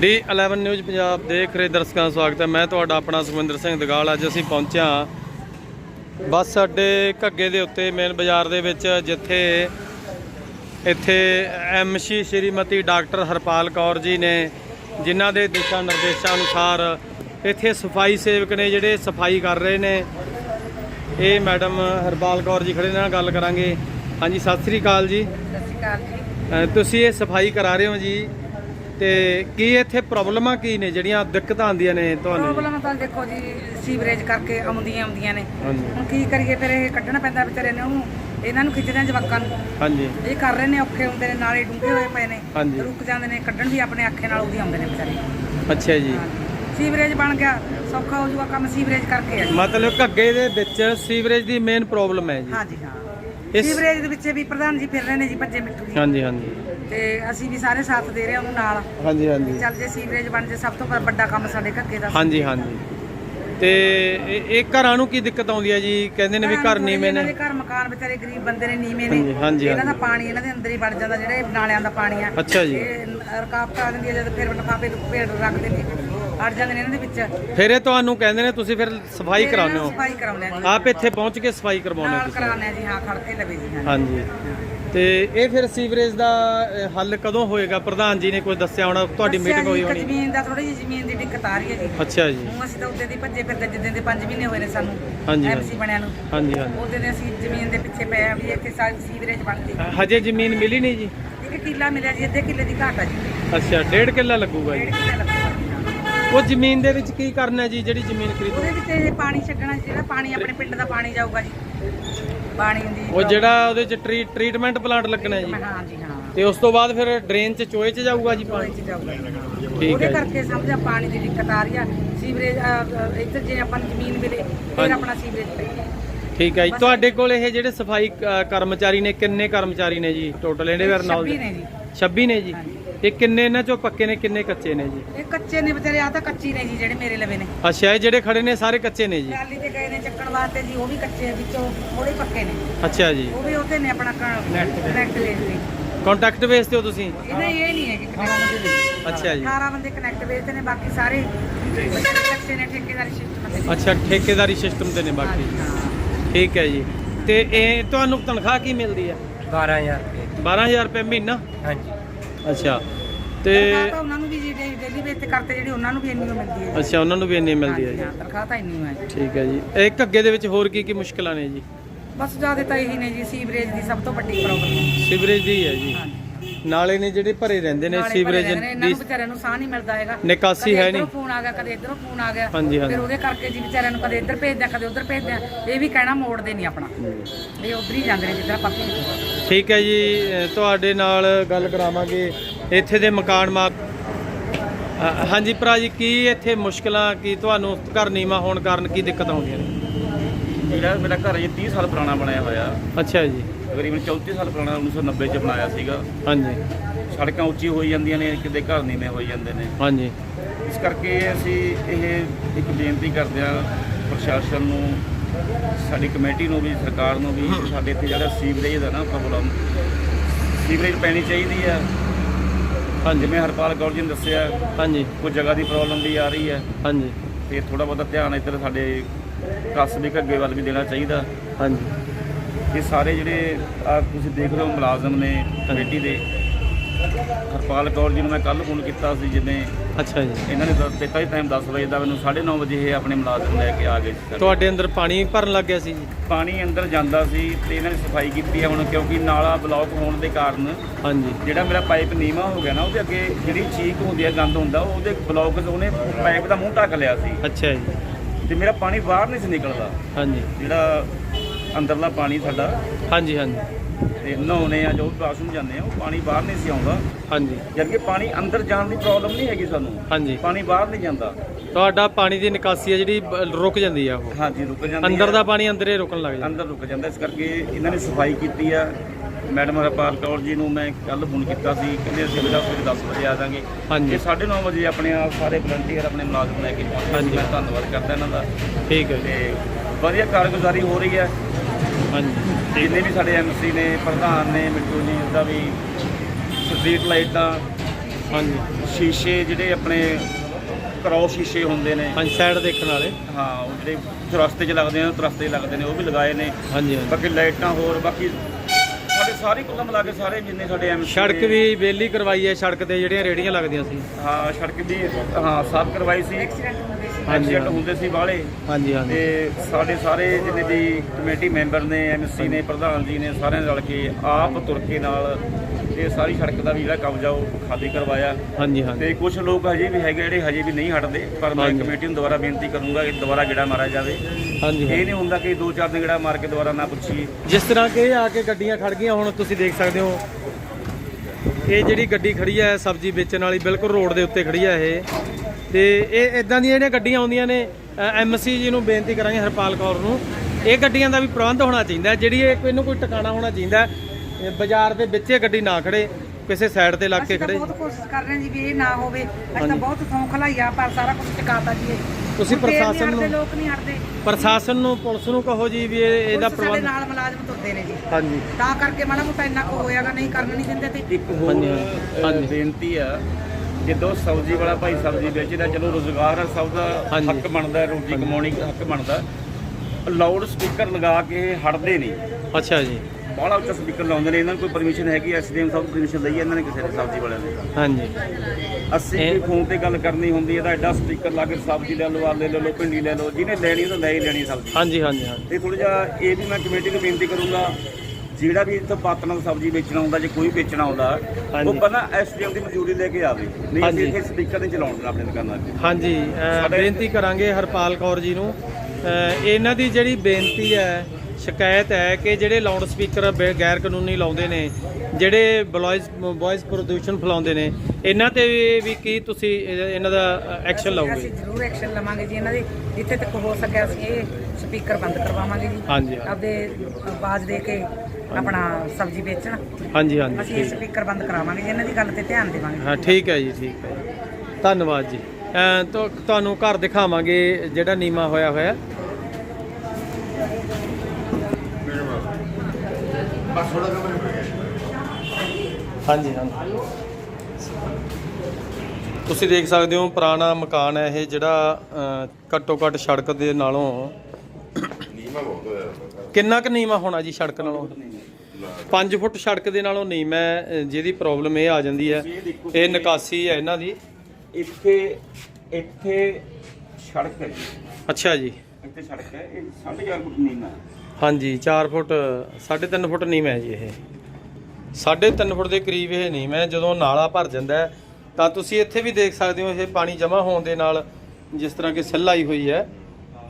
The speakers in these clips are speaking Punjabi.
ਡੀ11 ਨਿਊਜ਼ ਪੰਜਾਬ ਦੇਖ ਰਹੇ ਦਰਸ਼ਕਾਂ ਦਾ ਸਵਾਗਤ ਹੈ। ਮੈਂ ਤੁਹਾਡਾ ਆਪਣਾ ਸੁਖਵਿੰਦਰ ਸਿੰਘ ਦਗਾਲ। ਅੱਜ ਅਸੀਂ ਪਹੁੰਚੇ ਹਾਂ ਬੱਸ ਅੱਡੇ ਘੱਗੇ ਦੇ ਉੱਤੇ ਮੇਨ ਬਾਜ਼ਾਰ ਦੇ ਵਿੱਚ ਜਿੱਥੇ ਇੱਥੇ ਐਮਸੀ ਸ਼੍ਰੀਮਤੀ ਡਾਕਟਰ ਹਰਪਾਲ ਕੌਰ ਜੀ ਨੇ ਜਿਨ੍ਹਾਂ ਦੇ ਦਿਸ਼ਾ ਨਿਰਦੇਸ਼ਾਂ ਅਨੁਸਾਰ ਇੱਥੇ ਸਫ਼ਾਈ ਸੇਵਕ ਨੇ ਜਿਹੜੇ ਸਫ਼ਾਈ ਕਰ ਰਹੇ ਨੇ। ਇਹ ਮੈਡਮ ਹਰਪਾਲ ਕੌਰ ਜੀ ਖੜੇ ਨਾਲ ਗੱਲ ਕਰਾਂਗੇ। ਹਾਂਜੀ ਸਤਿ ਸ੍ਰੀ ਅਕਾਲ ਜੀ। ਸਤਿ ਸ਼੍ਰੀ ਅਕਾਲ ਜੀ। ਤੁਸੀਂ ਇਹ ਸਫ਼ਾਈ ਕਰਾ ਰਹੇ ਹੋ ਜੀ? ਤੇ ਕੀ ਇੱਥੇ ਪ੍ਰੋਬਲਮਾਂ ਕੀ ਨੇ? ਜਿਹੜੀਆਂ ਦਿੱਕਤਾਂ ਆਉਂਦੀਆਂ ਨੇ ਤੁਹਾਨੂੰ? ਪ੍ਰੋਬਲਮ ਤਾਂ ਦੇਖੋ ਜੀ ਸੀਵਰੇਜ ਕਰਕੇ ਆਉਂਦੀਆਂ ਆਉਂਦੀਆਂ ਨੇ। ਹਾਂਜੀ। ਹੁਣ ਕੀ ਕਰੀਏ? ਫਿਰ ਇਹ ਕੱਢਣਾ ਪੈਂਦਾ ਵਿਚਾਰੇ ਨੇ। ਉਹਨੂੰ ਇਹਨਾਂ ਨੂੰ ਖਿੱਚਦੇ ਆ ਜਵਾਕਾਂ ਨੂੰ। ਹਾਂਜੀ। ਇਹ ਕਰ ਰਹੇ ਨੇ ਔਖੇ ਹੁੰਦੇ ਨੇ ਨਾਲੇ ਡੂੰਘੇ ਹੋਏ ਪਏ ਨੇ। ਹਾਂਜੀ। ਰੁਕ ਜਾਂਦੇ ਨੇ ਕੱਢਣ ਵੀ ਆਪਣੇ ਅੱਖੇ ਨਾਲ ਉਹਦੀ ਆਉਂਦੇ ਨੇ ਵਿਚਾਰੇ। ਅੱਛਾ ਜੀ। ਸੀਵਰੇਜ ਬਣ ਗਿਆ ਸੌਖਾ ਹੋ ਜੂਗਾ ਕੰਮ ਸੀਵਰੇਜ ਕਰਕੇ ਆ ਜੀ। ਮਤਲਬ ਘੱਗੇ ਦੇ ਵਿੱਚ ਸੀਵਰੇਜ ਦੀ ਮੇਨ ਪ੍ਰੋਬਲਮ ਹੈ ਜੀ। ਹਾਂਜੀ ਹਾਂ। ਇਸ- ਸੀਵਰੇਜ ਦੇ ਵਿੱਚ ਵੀ ਪ੍ਰਧਾਨ ਜੀ ਫਿਰ ਰਹੇ ਨੇ ਜੀ ਭੱਜੇ ਮਿੱਠੂ ਜੀ। ਹਾਂਜੀ ਹਾਂਜੀ। ਤੇ ਅਸੀਂ ਵੀ ਸਾਰੇ ਸਾਥ ਦੇ ਰਹੇ ਹਾਂ ਉਹਨੂੰ ਨਾਲ। ਹਾਂਜੀ ਹਾਂਜੀ। ਚੱਲ ਜੇ ਸੀਵਰੇਜ ਬਣ ਜੇ ਸਭ ਤੋਂ ਵੱਡਾ ਕੰਮ ਸਾਡੇ ਘੱਗੇ ਦਾ। ਹਾਂਜੀ ਹਾਂਜੀ। ਤੇ ਇਹ ਇਹ ਘਰਾਂ ਨੂੰ ਕੀ ਦਿੱਕਤ ਆਉਂਦੀ ਹੈ ਜੀ? ਕਹਿੰਦੇ ਨੇ ਵੀ ਘਰ ਨੀਵੇਂ ਇਹਨਾਂ ਨੇ ਦੇ ਘਰ ਮਕਾਨ ਵਿਚਾਰੇ ਗਰੀਬ ਬੰਦੇ ਨੇ ਨੀਵੇਂ ਨੇ। ਹਾਂਜੀ, ਇਹਨਾਂ ਦਾ। ਪਾਣੀ ਇਹਨਾਂ ਦੇ ਅੰਦਰ ਹੀ ਵੜ ਜਾਂਦਾ ਜਿਹੜੇ ਨਾਲਿਆਂ ਦਾ ਪਾਣੀ ਆ। ਅੱਛਾ ਜੀ। ਇਹ ਰਕਾਵਟ ਆ ਜਾਂਦੀ ਹੈ ਜਦ ਫਿਰ ਲਿਫਾਫੇ ਪੇੜ ਰੱਖਦੇ ਨੇ ਅੜ ਜਾਂਦੇ ਨੇ ਇਹਨਾਂ ਦੇ ਵਿੱਚ। ਫਿਰ ਇਹ ਤੁਹਾਨੂੰ ਕਹਿੰਦੇ ਨੇ ਤੁਸੀਂ ਫਿਰ ਸਫ਼ਾਈ ਫਿਰ ਕਰਾਉਂਦੇ ਨੂੰ ਹੋ? ਸਫ਼ਾਈ ਕਰਾਉਂਦੇ ਆ ਜੀ। ਆਪ ਇੱਥੇ ਪਹੁੰਚ ਕੇ ਸਫ਼ਾਈ ਕਰਵਾਉਂਦੇ ਹੋ ਨਾਲ ਤੁਸੀਂ? ਕਰਾਉਂਦੇ ਆ ਜੀ ਹਾਂ ਖੜ ਕੇ ਲਵੇ ਜੀ ਹਾਂ। ਹਾਂਜੀ। ਤੇ ਇਹ ਫਿਰ ਸੀਵਰੇਜ ਦਾ ਅ, ਹੱਲ ਕਦੋਂ ਹੋਏਗਾ? ਪ੍ਰਧਾਨ ਜੀ ਨੇ ਕੁਝ ਦੱਸਿਆ ਹੋਣਾ ਤੁਹਾਡੀ ਮੀਟਿੰਗ ਹੋਈ ਹੋਣੀ? ਜ਼ਮੀਨ ਦਾ ਥੋੜੀ ਜਿਹੀ ਜ਼ਮੀਨ ਦੀ ਦਿੱਕਤ ਆ ਰਹੀ ਹੈ ਜੀ। ਅੱਛਾ ਜੀ। ਹੁਣ ਅਸੀਂ ਤਾਂ ਉੱਤੇ ਦੀ ਭੱਜੇ ਫਿਰਦੇ ਜਿੱਦਾਂ ਦੇ 5 ਮਹੀਨੇ ਹੋਏ ਨੇ ਸਾਨੂੰ ਹਾਂਜੀ, ਐਮਸੀ ਹਾਂਜੀ। ਬਣਿਆ ਨੂੰ। ਹਾਂਜੀ ਹਾਂਜੀ। ਉਹਦੇ ਦੇ ਅਸੀਂ ਜ਼ਮੀਨ ਦੇ ਪਿੱਛੇ ਪਏ ਆ ਵੀ ਇੱਥੇ ਸਾਰੀ ਸੀਵਰੇਜ ਬਣ ਜੇ ਹਜੇ ਜ਼ਮੀਨ ਮਿਲੀ ਨਹੀਂ ਜੀ? ਇੱਕ ਕਿੱਲਾ ਮਿਲਿਆ ਜੀ ਅੱਧੇ ਕਿੱਲੇ ਦੀ ਘਾਟ ਆ ਜੀ। ਅੱਛਾ ਡੇਢ ਕਿੱਲਾ ਲੱਗੂਗਾ ਡੇਢ ਜੀ ਕਿੱਲਾ ਲੱਗੂਗਾ। ਉਹ ਜ਼ਮੀਨ ਦੇ ਵਿੱਚ ਕੀ ਕਰਨਾ ਜੀ ਜਿਹੜੀ ਜ਼ਮੀਨ ਖਰੀਦੋ? ਉਹਦੇ ਵਿੱਚ ਇਹ ਪਾਣੀ ਛੱਡਣਾ ਜਿਹੜਾ ਪਾਣੀ ਆਪਣੇ ਪਿੰਡ ਦਾ ਪਾਣੀ ਜਾਊਗਾ ਜੀ। ਪਾਣੀ ਦੀ ਉਹ ਜਿਹੜਾ ਉਹਦੇ ਚ ਟਰੀ- ਟਰੀਟਮੈਂਟ ਪਲਾਂਟ ਲੱਗਣਾ ਜੀ। ਹਾਂ ਜੀ ਹਾਂ। ਤੇ ਉਸ ਤੋਂ ਬਾਅਦ ਫਿਰ ਡਰੇਨ ਚ ਚੋਏ ਚ ਜਾਊਗਾ ਜੀ ਪਾਣੀ? ਚ ਜਾਊਗਾ ਜੀ, ਉਹਦੇ। ਕਰਕੇ ਸਮਝਾ ਪਾਣੀ ਦੀ ਦਿੱਕਤ ਆ ਰਹੀ ਆ। ਸੀਵਰੇਜ ਅ, ਅ, ਇੱਧਰ ਜੇ ਆਪਾਂ ਨੂੰ ਜ਼ਮੀਨ ਮਿਲੇ ਫਿਰ ਹਾਂਜੀ। ਆਪਣਾ ਸੀਵਰੇਜ ਪਏ ਠੀਕ ਹੈ ਜੀ। ਤੁਹਾਡੇ ਕੋਲ ਇਹ ਜਿਹੜੇ ਸਫ਼ਾਈ ਅ, ਕਰਮਚਾਰੀ ਨੇ ਕਿੰਨੇ ਕਰਮਚਾਰੀ ਨੇ ਜੀ? ਟੋਟਲ ਇਹਦੇ ਨਾਲ 26 ਨੇ ਜੀ। 26 ਨੇ ਜੀ? ਹਾਂਜੀ। ਇਹ ਕਿੰਨੇ ਇਹਨਾਂ ਚੋਂ ਪੱਕੇ ਨੇ ਕਿੰਨੇ ਕੱਚੇ ਨੇ ਜੀ? ਇਹ ਕੱਚੇ ਨੇ ਵਿਚਾਰੇ ਆ ਤਾਂ ਕੱਚੀ ਨੇ ਜੀ ਜਿਹੜੇ ਮੇਰੇ ਲਵੇ ਨੇ। ਅੱਛਾ ਇਹ ਜਿਹੜੇ ਖੜੇ ਨੇ ਸਾਰੇ ਕੱਚੇ ਨੇ ਜੀ? ਟਰਾਲੀ ਤੇ ਗਏ ਨੇ ਚੱਕਣ ਵਾਸਤੇ ਜੀ ਉਹ ਵੀ ਕੱਚੇ ਆ, ਵਿੱਚੋਂ ਥੋੜੇ ਪੱਕੇ ਨੇ। ਅੱਛਾ ਜੀ। ਉਹ ਵੀ ਉਹਦੇ ਨੇ ਆਪਣਾ ਕਨੈਕਟ ਲੈ ਲਈ ਕੰਟੈਕਟ ਤੇ ਹੋ ਤੁਸੀਂ? ਇਹਨਾਂ ਇਹ ਨਹੀਂ ਹੈ ਕਿ ਅੱਛਾ ਜੀ। 18 ਬੰਦੇ ਕਨੈਕਟ ਵੇਚਦੇ ਨੇ ਬਾਕੀ ਸਾਰੇ ਕੱਚੇ ਨੇ ਠੇਕੇਦਾਰੀ ਸਿਸਟਮ ਤੇ ਅੱਛਾ ਠੇਕੇਦਾਰੀ ਸਿਸਟਮ ਤੇ ਨੇ ਬਾਕੀ। ਠੀਕ ਹੈ ਜੀ। ਤੇ ਇਹ ਤੁਹਾਨੂੰ ਤਨਖਾਹ ਕੀ ਮਿਲਦੀ ਹੈ? 12000 ਰੁਪਏ। 12000 ਰੁਪਏ ਮਹੀਨਾ? ਹਾਂਜੀ। ਅੱਛਾ। ਤੇ ਤਨਖਾਹ ਤਾਂ ਉਹਨਾਂ ਨੂੰ ਵੀ ਜੀ ਡੇਲੀ ਬੇਸ ਤੇ ਕਰਤੇ ਜਿਹੜੀ ਉਹਨਾਂ ਨੂੰ ਵੀ ਇੰਨੀ ਓ ਮਿਲਦੀ ਹੈ। ਅੱਛਾ ਉਹਨਾਂ ਨੂੰ ਵੀ ਇੰਨੀ ਮਿਲਦੀ ਹੈ ਹਾਂਜੀ, ਜੀ ਹਾਂ, ਤਨਖਾਹ ਤਾਂ ਇੰਨੀ ਓ ਹੈ। ਠੀਕ ਹੈ ਜੀ। ਇਹ ਘੱਗੇ ਦੇ ਵਿੱਚ ਹੋਰ ਕੀ ਕੀ ਮੁਸ਼ਕਲਾਂ ਨੇ ਜੀ? ਬਸ ਜ਼ਿਆਦਾ ਤਾਂ ਇਹੀ ਨੇ ਜੀ ਸੀਵਰੇਜ ਦੀ ਸਭ ਤੋਂ ਵੱਡੀ ਪ੍ਰੋਬਲਮ ਸੀਵਰੇਜ ਦੀ ਹੈ ਜੀ। ਨਾਲੇ ਨੇ ਜਿਹੜੇ ਭਰੇ ਰਹਿੰਦੇ ਨੇ ਸੀਵਰੇਜ ਇਹਨਾਂ ਦੀ ਨੂੰ ਵਿਚਾਰਿਆਂ ਨੂੰ ਸਾਹ ਨਹੀਂ ਮਿਲਦਾ ਹੈਗਾ। ਨਿਕਾਸੀ ਕਦੇ ਹੈ ਇੱਧਰੋਂ ਨਹੀਂ। ਫੋਨ ਆ ਗਿਆ ਕਦੇ ਇਧਰੋਂ ਫੋਨ ਆ ਗਿਆ। ਹਾਂਜੀ, ਹਾਂਜੀ। ਫਿਰ ਉਹਦੇ ਕਰਕੇ ਜੀ ਵਿਚਾਰਿਆਂ ਨੂੰ ਕਦੇ ਇੱਧਰ ਭੇਜਦੇ ਆ ਕਦੇ ਉੱਧਰ ਭੇਜਦੇ ਆ। ਇਹ ਵੀ ਕਹਿਣਾ ਮੋੜਦੇ ਨਹੀਂ ਆਪਣਾ। ਇਹ ਉੱਧਰ ਹੀ ਜਾਂਦੇ ਨੇ ਜਿੱਧਰ ਭੇਜਦੇ ਠੀਕ ਹੈ ਜੀ ਤੁਹਾਡੇ ਨਾਲ ਗੱਲ ਕਰਾਵਾਂਗੇ ਇੱਥੇ ਦੇ ਮਕਾਨ ਮਾਲਕ ਹਾਂਜੀ ਭਰਾ ਜੀ ਕੀ ਇੱਥੇ ਮੁਸ਼ਕਲਾਂ ਕੀ ਤੁਹਾਨੂੰ ਘਰ ਨੀਵਾਂ ਹੋਣ ਕਾਰਨ ਕੀ ਦਿੱਕਤ ਆਉਂਦੀਆਂ ਨੇ? ਜਿਹੜਾ ਮੇਰਾ ਘਰ ਇਹ 30 ਸਾਲ ਪੁਰਾਣਾ ਬਣਿਆ ਹੋਇਆ। ਅੱਛਾ ਜੀ। ਤਕਰੀਬਨ 34 ਸਾਲ ਪੁਰਾਣਾ 1990 ਚ ਬਣਾਇਆ ਸੀਗਾ। ਹਾਂਜੀ। ਸੜਕਾਂ ਉੱਚੀ ਹੋਈ ਜਾਂਦੀਆਂ ਨੇ ਕਿਤੇ ਘਰ ਨੀਵੇਂ ਹੋਈ ਜਾਂਦੇ ਨੇ। ਹਾਂਜੀ। ਇਸ ਕਰਕੇ ਅਸੀਂ ਇਹ ਇੱਕ ਬੇਨਤੀ ਕਰਦੇ ਹਾਂ ਪ੍ਰਸ਼ਾਸਨ ਨੂੰ ਸਾਡੀ ਕਮੇਟੀ ਨੂੰ ਵੀ ਸਰਕਾਰ ਨੂੰ ਵੀ ਸਾਡੇ ਇੱਥੇ ਜਿਹੜਾ ਸੀਵਰੇਜ ਦਾ ਨਾ ਪ੍ਰੋਬਲਮ ਸੀਵਰੇਜ ਪੈਣੀ ਚਾਹੀਦੀ ਆ। ਹਾਂਜੀ। ਜਿਵੇਂ ਹਰਪਾਲ ਕੌਰ ਜੀ ਨੇ ਦੱਸਿਆ ਹਾਂਜੀ। ਕੋਈ ਜਗ੍ਹਾ ਦੀ ਪ੍ਰੋਬਲਮ ਵੀ ਆ ਰਹੀ ਹੈ ਹਾਂਜੀ। ਤੇ ਥੋੜਾ ਬਹੁਤਾ ਧਿਆਨ ਇੱਧਰ ਸਾਡੇ ਕਸਬੇ ਘੱਗੇ ਵੱਲ ਵੀ ਦੇਣਾ ਚਾਹੀਦਾ। ਹਾਂਜੀ। ਇਹ ਸਾਰੇ ਜਿਹੜੇ ਆ ਤੁਸੀਂ ਦੇਖ ਰਹੇ ਹੋ ਮੁਲਾਜ਼ਮ ਨੇ ਕਮੇਟੀ ਦੇ ਹਰਪਾਲ ਕੌਰ ਜੀ ਨੂੰ ਮੈਂ ਕੱਲ ਫੋਨ ਕੀਤਾ ਸੀ ਜਿਵੇਂ ਅੱਛਾ ਜੀ। ਇਹਨਾਂ ਨੇ ਦੱਸ ਦਿੱਤਾ ਟਾਈਮ 10 ਵਜੇ ਦਾ ਮੈਨੂੰ 9:30 ਵਜੇ ਇਹ ਆਪਣੇ ਮੁਲਾਜ਼ਮ ਲੈ ਕੇ ਆ ਗਏ ਸੀ ਸਾਡੇ। ਤੁਹਾਡੇ ਅੰਦਰ ਪਾਣੀ ਭਰਨ ਲੱਗ ਗਿਆ ਸੀ ਜੀ? ਪਾਣੀ ਅੰਦਰ ਜਾਂਦਾ ਸੀ ਤੇ ਇਹਨਾਂ ਨੇ ਸਫ਼ਾਈ ਕੀਤੀ ਹੈ ਹੁਣ ਕਿਉਂਕਿ ਨਾਲਾ ਬਲੌਕ ਹੋਣ ਦੇ ਕਾਰਨ ਹਾਂਜੀ। ਜਿਹੜਾ ਮੇਰਾ ਪਾਈਪ ਨੀਵਾ ਹੋ ਗਿਆ ਨਾ ਉਹਦੇ ਅੱਗੇ ਜਿਹੜੀ ਚੀਕ ਹੁੰਦੀ ਹੈ ਗੰਦ ਹੁੰਦਾ ਉਹਦੇ ਬਲੌਕ ਉਹਨੇ ਪਾਈਪ ਦਾ ਮੂੰਹ ਢੱਕ ਲਿਆ ਸੀ। ਅੱਛਾ ਜੀ। ਤੇ ਮੇਰਾ ਪਾਣੀ ਬਾਹਰ ਨਹੀਂ ਸੀ ਨਿਕਲਦਾ। ਹਾਂਜੀ। ਜਿਹੜਾ ਅੰਦਰਲਾ ਪਾਣੀ ਸਾਡਾ। ਹਾਂਜੀ ਹਾਂਜੀ। ਤੇ ਨਹਾਉਣੇ ਆ ਜੋ ਵੀ ਬਾਥਰੂਮ ਜਾਂਦੇ ਆ ਉਹ ਪਾਣੀ ਬਾਹਰ ਨਹੀਂ ਸੀ ਆਉਂਦਾ। ਹਾਂਜੀ। ਜਦ ਕਿ ਪਾਣੀ ਅੰਦਰ ਜਾਣ ਦੀ ਪ੍ਰੋਬਲਮ ਨਹੀਂ ਹੈਗੀ ਸਾਨੂੰ। ਹਾਂਜੀ। ਪਾਣੀ ਬਾਹਰ ਨਹੀਂ ਜਾਂਦਾ। ਤੁਹਾਡਾ ਪਾਣੀ ਦੀ ਨਿਕਾਸੀ ਹੈ ਜਿਹੜੀ ਬ- ਰੁਕ ਜਾਂਦੀ ਆ ਉਹ। ਹਾਂਜੀ ਰੁਕ ਜਾਂਦਾ ਅੰਦਰ ਦਾ ਪਾਣੀ ਅੰਦਰੇ ਰੁਕਣ ਲੱਗ ਜਾਂਦਾ। ਅੰਦਰ ਰੁਕ ਜਾਂਦਾ। ਇਸ ਕਰਕੇ ਇਹਨਾਂ ਨੇ ਸਫ਼ਾਈ ਕੀਤੀ ਆ। ਮੈਡਮ ਹਰਪਾਲ ਕੌਰ ਜੀ ਨੂੰ ਮੈਂ ਕੱਲ ਫੋਨ ਕੀਤਾ ਸੀ। ਕਹਿੰਦੇ ਅਸੀਂ ਬੇਟਾ ਸਵੇਰੇ 10 ਵਜੇ ਆ ਜਾਾਂਗੇ ਹਾਂਜੀ। ਇਹ 9:30 ਵਜੇ ਆਪਣੇ ਆਪ ਸਾਰੇ ਵਲੰਟੀਅਰ ਆਪਣੇ ਮੁਲਾਜ਼ਮ ਲੈ ਕੇ ਪਹੁੰਚੇ। ਹਾਂਜੀ। ਸੀ। ਮੈਂ ਧੰਨਵਾਦ ਕਰਦਾ ਇਹਨਾਂ ਦਾ। ਠੀਕ ਹੈ ਜੀ। ਤੇ ਵਧੀਆ ਕਾਰਗੁਜ਼ਾਰੀ ਹੋ ਰਹੀ ਹੈ। ਹਾਂਜੀ। ਜਿੰਨੇ ਵੀ ਸਾਡੇ ਐਮਸੀ ਨੇ ਪ੍ਰਧਾਨ ਨੇ ਮਿੱਟੂ ਜੀ ਉਹਦਾ ਵੀ ਸਟਰੀਟ ਲਾਈਟਾਂ ਹਾਂਜੀ। ਸ਼ੀਸ਼ੇ ਜਿਹੜੇ ਆਪਣੇ ਕ੍ਰੋਸ ਸ਼ੀਸ਼ੇ ਹੁੰਦੇ ਨੇ। ਹਾਂਜੀ ਸਾਈਡ ਦੇਖਣ ਵਾਲੇ। ਹਾਂ ਉਹ ਜਿਹੜੇ ਚੁਰਸਤੇ 'ਚ ਲੱਗਦੇ ਨੇ ਚੁਰਸਤੇ 'ਚ ਲੱਗਦੇ ਨੇ ਉਹ ਵੀ ਲਗਾਏ ਨੇ। ਹਾਂਜੀ। ਬਾਕੀ ਲਾਈਟਾਂ ਹੋਰ ਬਾਕੀ ਸਾਡੇ ਸਾਰੇ ਕੁੱਲ ਮਿਲਾ ਕੇ ਸਾਰੇ ਜਿੰਨੇ ਸਾਡੇ ਐਮ ਸੜਕ ਵੀ ਬੇਲੀ ਕਰਵਾਈ ਹੈ ਸੜਕ ਤੇ ਜਿਹੜੀਆਂ ਰੇੜੀਆਂ ਲੱਗਦੀਆਂ ਸੀ। ਹਾਂ ਸੜਕ ਵੀ ਹਾਂ ਸਾਫ਼ ਕਰਵਾਈ ਸੀ। ਐਕਸੀਡੈਂਟ ਹੁੰਦੇ ਸੀ ਵਾਲੇ। ਹਾਂਜੀ ਹਾਂਜੀ। ਤੇ ਸਾਡੇ ਸਾਰੇ ਜਿੰਨੇ ਦੀ ਕਮੇਟੀ ਮੈਂਬਰ ਨੇ ਐਮਸੀ ਨੇ ਪ੍ਰਧਾਨ ਜੀ ਨੇ ਸਾਰਿਆਂ ਨੇ ਰਲ ਕੇ ਆਪ ਤੁਰ ਕੇ ਨਾਲ ਇਹ ਸਾਰੀ ਸੜਕ ਦਾ ਵੀ ਜਿਹੜਾ ਕਬਜ਼ਾ ਉਹ ਖਾਲੀ ਕਰਵਾਇਆ ਹਾਂਜੀ ਹਾਂਜੀ ਤੇ ਕੁਝ ਲੋਕ ਹਜੇ ਵੀ ਹੈਗੇ ਜਿਹੜੇ ਹਜੇ ਵੀ ਨਹੀਂ ਹਟਦੇ ਪਰ ਮੈਂ। ਕਮੇਟੀ ਨੂੰ ਦੁਬਾਰਾ ਬੇਨਤੀ ਕਰੂੰਗਾ ਕਿ ਦੁਬਾਰਾ ਗੇੜਾ ਮਾਰਿਆ ਜਾਵੇ ਹਾਂਜੀ ਇਹ। ਨਹੀਂ ਹੁੰਦਾ ਕਿ ਦੋ ਚਾਰ ਦਿਨ ਗੇੜਾ ਮਾਰ ਕੇ ਦੁਬਾਰਾ ਨਾ ਪੁੱਛੀਏ ਜਿਸ ਤਰ੍ਹਾਂ ਕਿ ਆ ਕੇ ਗੱਡੀਆਂ ਖੜ ਗਈਆਂ ਹੁਣ ਤੁਸੀਂ ਦੇਖ ਸਕਦੇ ਹੋ ਇਹ ਜਿਹੜੀ ਗੱਡੀ ਖੜੀ ਹੈ ਸਬਜ਼ੀ ਵੇਚਣ ਵਾਲੀ ਬਿਲਕੁਲ ਰੋਡ ਦੇ ਉੱਤੇ ਖੜੀ ਹੈ ਇਹ ਤੇ ਇਹ ਇਦਾਂ ਦੀਆਂ ਜਿਹੜੀਆਂ ਗੱਡੀਆਂ ਆਉਂਦੀਆਂ ਨੇ ਐਮਸੀ ਜੀ ਨੂੰ ਬੇਨਤੀ ਕਰਾਂਗੇ ਹਰਪਾਲ ਕੌਰ ਨੂੰ ਇਹ ਗੱਡੀਆਂ ਦਾ ਵੀ ਪ੍ਰਬੰਧ ਹੋਣਾ ਚਾਹੀਦਾ ਹੈ। ਜਿਹੜੀ ਇਹ ਇਹਨੂੰ ਕੋਈ ਟਿਕਾਣਾ ਹੋਣਾ ਚਾਹੀਦਾ ਹੈ। ਇਹ ਬਾਜ਼ਾਰ ਦੇ ਵਿੱਚ ਇਹ ਗੱਡੀ ਨਾ ਖੜੇ ਕਿਸੇ ਸਾਈਡ ਤੇ ਲੱਗ ਕੇ ਅਸੀਂ ਤਾਂ ਖੜੇ। ਬਹੁਤ ਕੋਸ਼ਿਸ਼ ਕਰ ਰਹੇ ਹਾਂ ਜੀ ਵੀ ਇਹ ਨਾ ਹੋਵੇ। ਅਸੀਂ ਹਾਂਜੀ। ਤਾਂ ਬਹੁਤ ਸੌਂਖ ਲਾਈਆ ਪਰ ਸਾਰਾ ਕੁਝ ਚਕਾਤਾ ਜੀ ਇਹ। ਤੁਸੀਂ ਹੁਣ ਫੇਰ ਨਹੀਂ ਪ੍ਰਸ਼ਾਸਨ ਹਟਦੇ, ਨੂੰ- ਲੋਕ ਨਹੀਂ ਹਟਦੇ। ਪ੍ਰਸ਼ਾਸਨ ਨੂੰ ਪੁਲਿਸ ਨੂੰ ਕਹੋ ਜੀ ਵੀ ਇਹ ਇਹਦਾ ਪੁਲਿਸ ਸਾਡੇ ਪ੍ਰਬੰਧ ਨਾਲ ਮੁਲਾਜ਼ਮ ਤੁਰਦੇ ਨੇ ਜੀ। ਹਾਂਜੀ। ਤਾਂ ਕਰਕੇ ਮਾੜਾ ਮੋਟਾ ਇੰਨਾ ਕੁ ਹੋਇਆਗਾ ਨਹੀਂ ਕਰਨ ਨਹੀਂ ਦਿੰਦੇ ਤੇ। ਇੱਕ ਹੋਰ ਹਾਂਜੀ, ਅ, ਹਾਂਜੀ। ਬੇਨਤੀ ਆ ਜਦੋਂ ਸਬਜ਼ੀ ਵਾਲਾ ਭਾਈ ਸਬਜ਼ੀ ਵੇਚਦਾ ਚਲੋ ਰੋਜ਼ਗਾਰ ਆ ਸਭ ਦਾ ਹਾਂਜੀ। ਹੱਕ ਬਣਦਾ ਰੋਟੀ ਕਮਾਉਣੀ ਦਾ ਹੱਕ ਬਣਦਾ। ਲਾਊਡ ਸਪੀਕਰ ਲਗਾ ਕੇ ਇਹ ਹਟਦੇ ਨਹੀਂ। ਅੱਛਾ ਜੀ। ਬਾਹਲਾ ਉੱਚਾ ਸਪੀਕਰ ਲਾਉਂਦੇ ਨੇ ਇਹਨਾਂ ਨੂੰ ਕੋਈ ਪਰਮਿਸ਼ਨ ਹੈਗੀ ਐਸਡੀਐਮ ਸਾਹਿਬ ਪਰਮਿਸ਼ਨ ਲਈ ਹੈ ਇਹਨਾਂ ਨੇ ਕਿਸੇ ਨੇ ਸਬਜ਼ੀ ਵਾਲਿਆਂ ਨੇ? ਹਾਂਜੀ। ਅਸੀਂ ਵੀ ਫੋਨ ਤੇ ਗੱਲ ਕਰਨੀ ਹੁੰਦੀ ਹੈ ਤਾਂ ਐਡਾ ਸਪੀਕਰ ਲਾ ਕੇ ਸਬਜ਼ੀ ਲੈ ਲਓ ਆਲੇ ਲੈ ਲਓ ਭਿੰਡੀ ਲੈ ਲਓ ਜਿਹਨੇ ਲੈਣੀ ਉਹ ਤਾਂ ਲੈ ਹੀ ਲੈਣੀ ਸਬਜ਼ੀ। ਹਾਂਜੀ ਹਾਂਜੀ ਹਾਂਜੀ। ਤੇ ਥੋੜਾ ਜਿਹਾ ਇਹ ਵੀ ਮੈਂ ਕਮੇਟੀ ਨੂੰ ਬੇਨਤੀ ਕਰੂੰਗਾ ਜਿਹੜਾ ਵੀ ਇੱਥੇ ਪਾਤਨਾਂ ਦੀ ਸਬਜ਼ੀ ਵੇਚਣਾ ਹੁੰਦਾ ਜੇ ਕੋਈ ਵੇਚਣਾ ਹੁੰਦਾ। ਉਹ ਪਹਿਲਾਂ ਐਸਡੀਐਮ ਦੀ ਮਨਜ਼ੂਰੀ ਲੈ ਕੇ ਆਵੇ। ਨਹੀਂ। ਅਸੀਂ ਇੱਥੇ ਸਪੀਕਰ ਨਹੀਂ ਚਲਾਉਣ ਦੇਣਾ ਆਪਣੇ ਦੁਕਾਨਾਂ 'ਤੇ। ਹਾਂਜੀ ਬੇਨਤੀ ਕਰਾਂਗੇ ਹਰਪਾਲ ਕੌਰ ਜੀ ਨੂੰ। ਇਹਨਾਂ ਦੀ ਜਿਹੜੀ ਬੇਨਤੀ ਹੈ ਸ਼ਿਕਾਇਤ ਹੈ ਕਿ ਜਿਹੜੇ ਲਾਊਡ ਸਪੀਕਰ ਗੈਰ ਕਾਨੂੰਨੀ ਲਾਉਂਦੇ ਨੇ ਜਿਹੜੇ ਵੌਇਸ ਵੌਇਸ ਪ੍ਰਦੂਸ਼ਣ ਫੈਲਾਉਂਦੇ ਨੇ ਇਹਨਾਂ ਤੇ ਵੀ- ਕੀ ਤੁਸੀਂ ਇਹ- ਇਹਨਾਂ ਦਾ ਐਕਸ਼ਨ ਅਸੀਂ ਲਓਗੇ? ਜ਼ਰੂਰ ਐਕਸ਼ਨ ਲਵਾਂਗੇ ਜੀ ਇਹਨਾਂ ਦੇ ਜਿੱਥੇ ਤੱਕ ਹੋ ਸਕਿਆ ਅਸੀਂ ਇਹ ਸਪੀਕਰ ਬੰਦ ਕਰਵਾਵਾਂਗੇ ਜੀ। ਹਾਂਜੀ। ਆਪਦੇ ਆਵਾਜ਼ ਦੇ ਕੇ ਆਪਣਾ ਸਬਜ਼ੀ ਵੇਚਣ। ਹਾਂਜੀ ਅਸੀਂ ਹਾਂਜੀ ਇਹ ਸਪੀਕਰ ਬੰਦ ਕਰਾਵਾਂਗੇ ਜੀ ਇਹਨਾਂ ਦੀ ਗੱਲ ਤੇ ਧਿਆਨ ਦੇਵਾਂਗੇ। ਹਾਂ ਠੀਕ ਹੈ ਜੀ ਠੀਕ ਹੈ। ਧੰਨਵਾਦ ਜੀ। ਤੁਹਾਨੂੰ ਘਰ ਦਿਖਾਵਾਂਗੇ ਜਿਹੜਾ ਨੀਮਾ ਹੋਇਆ ਹੋਇਆ। ਹਾਂਜੀ ਹਾਂਜੀ। ਤੁਸੀਂ ਦੇਖ ਸਕਦੇ ਹੋ ਪੁਰਾਣਾ ਮਕਾਨ ਹੈ ਇਹ ਜਿਹੜਾ ਘੱਟੋ ਘੱਟ ਸੜਕ ਦੇ ਨਾਲੋਂ ਕਿੰਨਾ ਕੁ ਨੀਵਾ ਹੋਣਾ ਜੀ ਸੜਕ ਨਾਲੋਂ? 5 ਫੁੱਟ ਸੜਕ ਦੇ ਨਾਲੋਂ ਨੀਮ ਹੈ ਜਿਹਦੀ ਪ੍ਰੋਬਲਮ ਇਹ ਆ ਜਾਂਦੀ ਹੈ। ਇਹ ਨਿਕਾਸੀ ਹੈ ਇਹਨਾਂ ਦੀ। ਇੱਥੇ ਇੱਥੇ ਸੜਕ ਹੈ ਜੀ। ਅੱਛਾ ਜੀ। ਇੱਥੇ ਸੜਕ ਹੈ ਇਹ 4.5 ਫੁੱਟ ਨੀਮ ਹੈ। ਹਾਂਜੀ 4 ਫੁੱਟ 3.5 ਫੁੱਟ ਨੀਮ ਹੈ ਜੀ ਇਹ। 3.5 ਫੁੱਟ ਦੇ ਕਰੀਬ ਇਹ ਨੀਮ ਹੈ ਜਦੋਂ ਨਾਲਾ ਭਰ ਜਾਂਦਾ ਤਾਂ ਤੁਸੀਂ ਇੱਥੇ ਵੀ ਦੇਖ ਸਕਦੇ ਹੋ ਇਹ ਪਾਣੀ ਜਮ੍ਹਾਂ ਹੋਣ ਦੇ ਨਾਲ ਜਿਸ ਤਰ੍ਹਾਂ ਕਿ ਸਿੱਲ ਆਈ ਹੋਈ ਹੈ।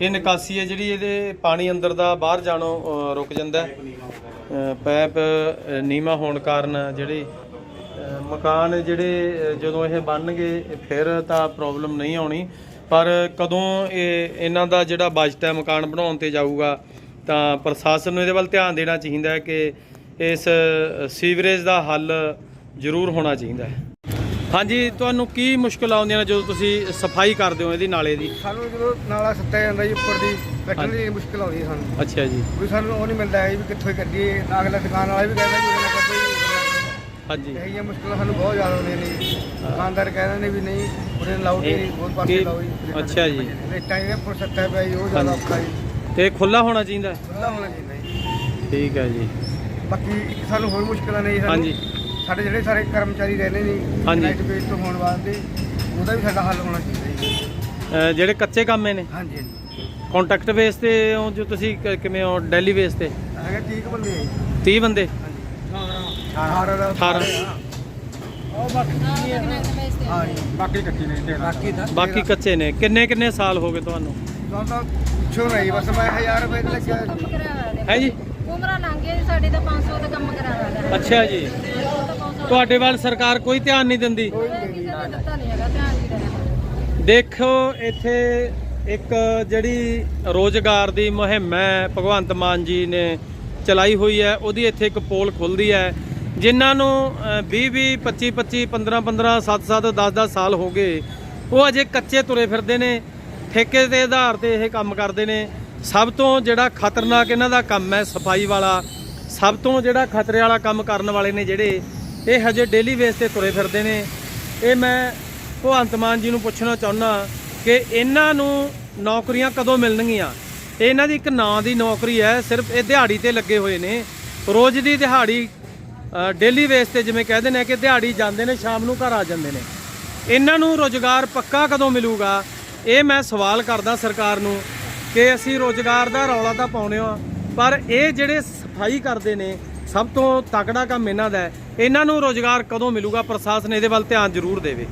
ਇਹ ਨਿਕਾਸੀ ਹੈ ਜਿਹੜੀ ਇਹਦੇ ਪਾਣੀ ਅੰਦਰ ਦਾ ਬਾਹਰ ਜਾਣੋਂ ਰੁਕ ਜਾਂਦਾ ਪੈਪ ਅ, ਨੀਵਾਂ ਹੋਣ ਕਾਰਨ ਜਿਹੜੇ ਮਕਾਨ ਜਿਹੜੇ ਜਦੋਂ ਇਹ ਬਣਨਗੇ ਫਿਰ ਤਾਂ ਪ੍ਰੋਬਲਮ ਨਹੀਂ ਆਉਣੀ। ਪਰ ਕਦੋਂ ਇਹ ਇਹਨਾਂ ਦਾ ਜਿਹੜਾ ਬਜਟ ਹੈ ਮਕਾਨ ਬਣਾਉਣ ਤੇ ਜਾਊਗਾ ਤਾਂ ਪ੍ਰਸ਼ਾਸਨ ਨੂੰ ਇਹਦੇ ਵੱਲ ਧਿਆਨ ਦੇਣਾ ਚਾਹੀਦਾ ਹੈ ਕਿ ਇਸ ਸੀਵਰੇਜ ਦਾ ਹੱਲ ਜ਼ਰੂਰ ਹੋਣਾ ਚਾਹੀਦਾ ਹੈ। ਹਾਂਜੀ ਤੁਹਾਨੂੰ ਕੀ ਮੁਸ਼ਕਲ ਆਉਂਦੀਆਂ ਨੇ ਜਦੋਂ ਤੁਸੀਂ ਸਫ਼ਾਈ ਕਰਦੇ ਹੋ ਇਹਦੀ ਨਾਲੇ ਦੀ? ਸਾਨੂੰ ਜਦੋਂ ਨਾਲਾ ਸੱਤਿਆ ਜਾਂਦਾ ਜੀ ਉੱਪਰ ਦੀ ਬੈਠਣ ਦੀ ਮੁਸ਼ਕਲ ਆਉਂਦੀ ਹੈ ਸਾਨੂੰ। ਅੱਛਾ ਜੀ। ਵੀ ਸਾਨੂੰ ਉਹ ਨਹੀਂ ਮਿਲਦਾ ਹੈ ਵੀ ਕਿੱਥੋਂ ਕੱਢੀਏ। ਅਗਲਾ ਦੁਕਾਨ ਵਾਲਾ ਵੀ ਕਹਿੰਦਾ ਵੀ ਉਹਨੇ ਕੱਢੀ ਹਾਂਜੀ। ਇਹ ਜਿਹੀਆਂ ਮੁਸ਼ਕਲਾਂ ਸਾਨੂੰ ਬਹੁਤ ਜ਼ਿਆਦਾ ਆਉਂਦੀਆਂ ਨੇ। ਦੁਕਾਨਦਾਰ ਕਹਿੰਦੇ ਨੇ ਵੀ ਨਹੀਂ ਉਹਨੇ ਇਹ- ਨਹੀਂ ਬਹੁਤ ਪਾਸੇ ਲਾਓ ਜੀ। ਅੱਛਾ ਜੀ। ਇਹ ਪੁਰ ਸੱਤਿਆ ਪਿਆ ਉਹ ਜ਼ਿਆਦਾ। ਔਖਾ ਜੀ। ਤੇ ਖੁੱਲਾ ਹੋਣਾ ਚਾਹੀਦਾ। ਹੈ ਖੁੱਲਾ ਹੋਣਾ ਚਾਹੀਦਾ ਜੀ। ਠੀਕ ਹੈ ਜੀ। ਬਾਕੀ ਇੱਕ ਸਾਨੂੰ ਹੋਰ ਮੁਸ਼ਕਲਾਂ ਨੇ ਜੀ ਸਾਨੂੰ। ਹਾਂਜੀ। ਸਾਡੇ ਜਿਹੜੇ ਸਾਰੇ ਕਰਮਚਾਰੀ ਰਹਿੰਦੇ ਨੇ ਹਾਂਜੀ। ਨਾਈਟ ਬੇਸ ਤੋਂ ਹੋਣ ਵਾਸਤੇ ਉਹਦਾ ਵੀ ਸਾਡਾ ਹੱਲ ਹੋਣਾ ਚਾਹੀਦਾ ਜੀ। ਜਿਹੜੇ ਕੱਚੇ ਕੰਮੇ ਨੇ ਹਾਂਜੀ ਹਾਂਜੀ। ਕੰਟਰੈਕਟ ਬੇਸ ਤੇ ਹੋ ਜੋ ਤੁਸੀਂ ਕ- ਕਿਵੇਂ ਹੋ ਡੈਲੀ ਬੇਸ ਤੇ? ਹੈਗਾ 30 ਕੁ ਬੰਦੇ ਆ ਜੀ। 30 ਬੰਦੇ? ਹਾਂਜੀ 18 ਦਾ 18 ਉਹ ਬਾਕੀ ਹਾਂ ਜੀ। ਬਾਕੀ ਕੱਟੀ ਨਹੀਂ ਤੇ ਬਾਕੀ ਕੱਚੇ ਨੇ। ਕਿੰਨੇ ਕਿੰਨੇ ਸਾਲ ਹੋ ਗਏ ਤੁਹਾਨੂੰ? ਤੁਹਾਨੂੰ ਤਾਂ ਪੁੱਛੋ ਨਹੀਂ ਬਸ ਮੈਂ 1000 ਰੁਪਏ ਤੇ ਲੱਗਿਆ ਕੰਮ ਕਰਾਇਆ ਹੋਇਆ ਹੈ ਜੀ? ਉਮਰਾਂ ਲੰਘ ਸਾਡੇ ਤਾਂ 500 ਦਾ ਕੰਮ ਕਰਾਇਆ ਅੱਛਾ ਜੀ। ਤੁਹਾਡੇ ਵੱਲ ਸਰਕਾਰ ਕੋਈ ਧਿਆਨ ਨਹੀਂ ਦਿੰਦੀ। ਕਿਸੇ ਨੇ ਦਿੱਤਾ ਨਹੀਂ ਹੈਗਾ ਧਿਆਨ ਨਹੀਂ ਦੇਣਾ ਦੇਖੋ ਇੱਥੇ ਇੱਕ ਜਿਹੜੀ ਰੋਜ਼ਗਾਰ ਦੀ ਮੁਹਿੰਮ ਹੈ ਭਗਵੰਤ ਮਾਨ ਜੀ ਨੇ ਚਲਾਈ ਹੋਈ ਹੈ ਉਹਦੀ ਇੱਥੇ ਇੱਕ ਪੋਲ ਖੁੱਲਦੀ ਹੈ। ਜਿਨ੍ਹਾਂ ਨੂੰ 20 20 25 25 15 15 7 7 10 10 ਸਾਲ ਹੋ ਗਏ ਉਹ ਅਜੇ ਕੱਚੇ ਤੁਰੇ ਫਿਰਦੇ ਨੇ। ਠੇਕੇ ਦੇ ਆਧਾਰ ਤੇ ਇਹ ਕੰਮ ਕਰਦੇ ਨੇ। ਸਭ ਤੋਂ ਜਿਹੜਾ ਖਤਰਨਾਕ ਇਹਨਾਂ ਦਾ ਕੰਮ ਹੈ ਸਫ਼ਾਈ ਵਾਲਾ, ਸਭ ਤੋਂ ਜਿਹੜਾ ਖਤਰੇ ਵਾਲਾ ਕੰਮ ਕਰਨ ਵਾਲੇ ਨੇ ਜਿਹੜੇ, ਇਹ ਹਜੇ ਡੇਲੀ ਬੇਸ ਤੇ ਤੁਰੇ ਫਿਰਦੇ ਨੇ। ਇਹ ਮੈਂ ਭਗਵੰਤ ਮਾਨ ਜੀ ਨੂੰ ਪੁੱਛਣਾ ਚਾਹੁੰਦਾ ਕਿ ਇਹਨਾਂ ਨੂੰ ਨੌਕਰੀਆਂ ਕਦੋਂ ਮਿਲਣਗੀਆਂ? ਇਹ ਇਹਨਾਂ ਦੀ ਇੱਕ ਨਾਂ ਦੀ ਨੌਕਰੀ ਹੈ, ਸਿਰਫ ਇਹ ਦਿਹਾੜੀ ਤੇ ਲੱਗੇ ਹੋਏ ਨੇ। ਰੋਜ਼ ਦੀ ਦਿਹਾੜੀ ਡੇਲੀ ਵੇਸ ਤੇ ਜਿਵੇਂ ਕਹਿੰਦੇ ਨੇ ਕਿ ਦਿਹਾੜੀ ਜਾਂਦੇ ਨੇ, ਸ਼ਾਮ ਨੂੰ ਘਰ ਆ ਜਾਂਦੇ ਨੇ। ਇਹਨਾਂ ਨੂੰ ਰੋਜ਼ਗਾਰ ਪੱਕਾ ਕਦੋਂ ਮਿਲੂਗਾ? ਇਹ ਮੈਂ ਸਵਾਲ ਕਰਦਾ ਸਰਕਾਰ ਨੂੰ ਕਿ ਅਸੀਂ ਰੋਜ਼ਗਾਰ ਦਾ ਰੌਲਾ ਤਾਂ ਪਾਉਨੇ ਆ ਪਰ ਇਹ ਜਿਹੜੇ ਸਫ਼ਾਈ ਕਰਦੇ ਨੇ, ਸਭ ਤੋਂ ਤਕੜਾ ਕੰਮ ਇਹਨਾਂ ਦਾ ਹੈ। ਇਹਨਾਂ ਨੂੰ ਰੋਜ਼ਗਾਰ ਕਦੋਂ ਮਿਲੂਗਾ? ਪ੍ਰਸ਼ਾਸਨ ਇਹਦੇ ਵੱਲ ਧਿਆਨ ਜ਼ਰੂਰ ਦੇਵੇ।